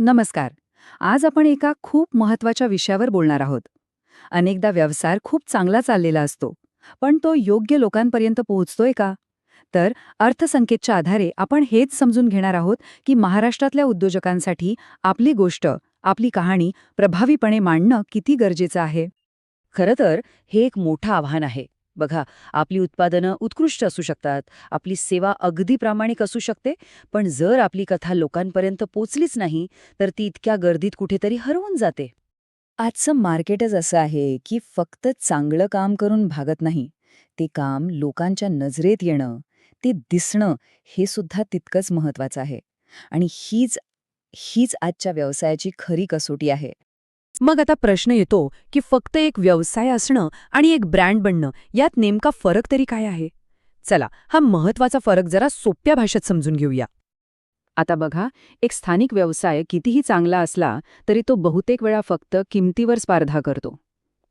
नमस्कार. आज आपण एका खूप महत्त्वाच्या विषयावर बोलणार आहोत. अनेकदा व्यवसाय खूप चांगला चाललेला असतो पण तो योग्य लोकांपर्यंत पोहोचतोय का? तर अर्थसंकेतच्या आधारे आपण हेच समजून घेणार आहोत की महाराष्ट्रातल्या उद्योजकांसाठी आपली गोष्ट आपली कहाणी प्रभावीपणे मांडणं किती गरजेचं आहे. खरं तर हे एक मोठं आव्हान आहे. बघा आपली उत्पादनं उत्कृष्ट असू शकतात आपली सेवा अगदी प्रामाणिक असू शकते पण जर आपली कथा लोकांपर्यंत पोचलीच नाही तर ती इतक्या गर्दीत कुठेतरी हरवून जाते. आजचं मार्केटच असं आहे की फक्त चांगलं काम करून भागत नाही ते काम लोकांच्या नजरेत येणं ते दिसणं हे सुद्धा तितकंच महत्वाचं आहे. आणि हीच हीच आजच्या व्यवसायाची खरी कसोटी आहे. मग आता प्रश्न येतो की फक्त एक व्यवसाय असणं आणि एक ब्रँड बनणं यात नेमका फरक तरी काय आहे? चला हा महत्त्वाचा फरक जरा सोप्या भाषेत समजून घेऊया. आता बघा एक स्थानिक व्यवसाय कितीही चांगला असला तरी तो बहुतेक वेळा फक्त किमतीवर स्पर्धा करतो.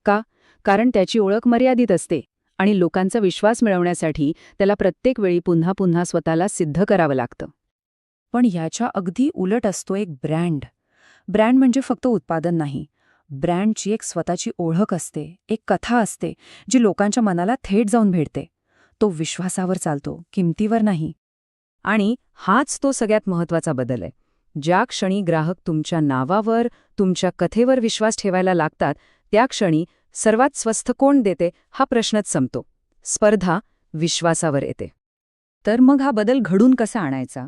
का? कारण त्याची ओळख मर्यादित असते आणि लोकांचा विश्वास मिळवण्यासाठी त्याला प्रत्येक वेळी पुन्हा पुन्हा स्वतःला सिद्ध करावं लागतं. पण याच्या अगदी उलट असतो एक ब्रँड. ब्रँड म्हणजे फक्त उत्पादन नाही ब्रँडची एक स्वतःची ओळख असते एक कथा असते जी लोकांच्या मनाला थेट जाऊन भेटते. तो विश्वासावर चालतो किमतीवर नाही. आणि हाच तो सगळ्यात महत्त्वाचा बदल आहे. ज्या क्षणी ग्राहक तुमच्या नावावर तुमच्या कथेवर विश्वास ठेवायला लागतात त्या क्षणी सर्वात स्वस्थ कोण देते हा प्रश्नच संपतो. स्पर्धा विश्वासावर येते. तर मग हा बदल घडून कसा आणायचा?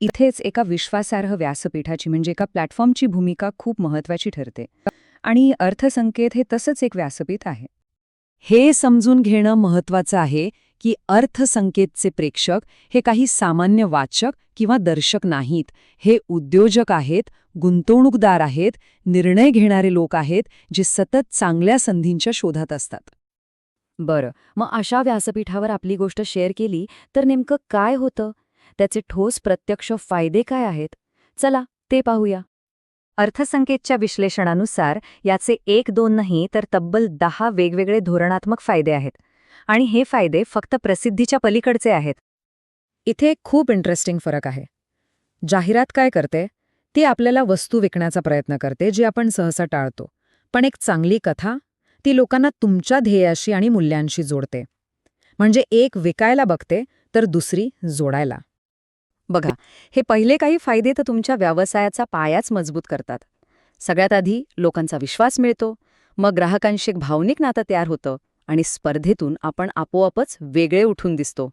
इथेच एका विश्वासार्ह व्यासपीठाची म्हणजे एका प्लॅटफॉर्मची भूमिका खूप महत्वाची ठरते. आणि अर्थसंकेत हे तसंच एक व्यासपीठ आहे. हे समजून घेणं महत्वाचं आहे की अर्थसंकेतचे प्रेक्षक हे काही सामान्य वाचक किंवा दर्शक नाहीत. हे उद्योजक आहेत गुंतवणूकदार आहेत निर्णय घेणारे लोक आहेत जे सतत चांगल्या संधींच्या शोधात असतात. बरं मग अशा व्यासपीठावर आपली गोष्ट शेअर केली तर नेमकं काय होतं? त्याचे ठोस प्रत्यक्ष फायदे काय आहेत? चला ते पाहूया. अर्थसंकेतच्या विश्लेषणानुसार याचे एक दोन नाही तर तब्बल दहा वेगवेगळे धोरणात्मक फायदे आहेत. आणि हे फायदे फक्त प्रसिद्धीच्या पलीकडचे आहेत. इथे एक खूप इंटरेस्टिंग फरक आहे. जाहिरात काय करते? ती आपल्याला वस्तू विकण्याचा प्रयत्न करते जी आपण सहसा टाळतो. पण एक चांगली कथा ती लोकांना तुमच्या ध्येयाशी आणि मूल्यांशी जोडते. म्हणजे एक विकायला बघते तर दुसरी जोडायला. बघा हे पहिले काही फायदे तर तुमच्या व्यवसायाचा पायाच मजबूत करतात. सगळ्यात आधी लोकांचा विश्वास मिळतो मग ग्राहकांशी एक भावनिक नातं तयार होतं आणि स्पर्धेतून आपण आपोआपच वेगळे उठून दिसतो.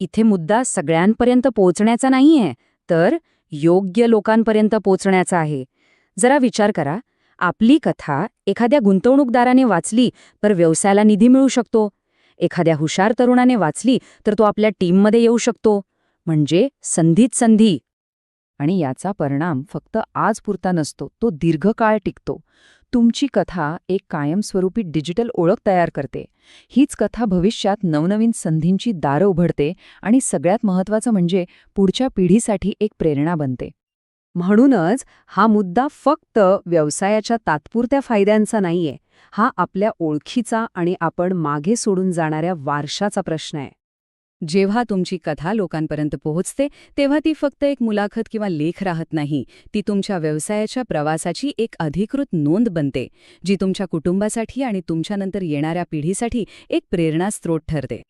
इथे मुद्दा सगळ्यांपर्यंत पोहोचण्याचा नाहीये तर योग्य लोकांपर्यंत पोहोचण्याचा आहे. जरा विचार करा आपली कथा एखाद्या गुंतवणूकदाराने वाचली तर व्यवसायाला निधी मिळू शकतो. एखाद्या हुशार तरुणाने वाचली तर तो आपल्या टीममध्ये येऊ शकतो. म्हणजे संधीत संधी. आणि याचा परिणाम फक्त आजपुरता नसतो तो दीर्घकाळ टिकतो. तुमची कथा एक कायमस्वरूपी डिजिटल ओळख तयार करते. हीच कथा भविष्यात नवनवीन संधींची दारं उघडते आणि सगळ्यात महत्त्वाचं म्हणजे पुढच्या पिढीसाठी एक प्रेरणा बनते. म्हणूनच हा मुद्दा फक्त व्यवसायाच्या तात्पुरत्या फायद्यांचा नाहीये. हा आपल्या ओळखीचा आणि आपण मागे सोडून जाणाऱ्या वारशाचा प्रश्न आहे. जेव्हा तुमची कथा लोकांपर्यंत पोहोचते तेव्हा ती फक्त एक मुलाखत किंवा लेख राहत नाही. ती तुमच्या व्यवसायाच्या प्रवासाची एक अधिकृत नोंद बनते जी तुमच्या कुटुंबासाठी आणि तुमच्यानंतर येणाऱ्या पिढीसाठी एक प्रेरणास्त्रोत ठरते.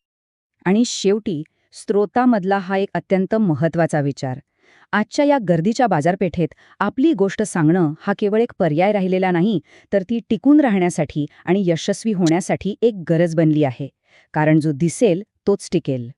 आणि शेवटी स्त्रोतामधला हा एक अत्यंत महत्त्वाचा विचार. आजच्या या गर्दीच्या बाजारपेठेत आपली गोष्ट सांगणं हा केवळ एक पर्याय राहिलेला नाही तर ती टिकून राहण्यासाठी आणि यशस्वी होण्यासाठी एक गरज बनली आहे. कारण जो दिसेल तोच टिकेल.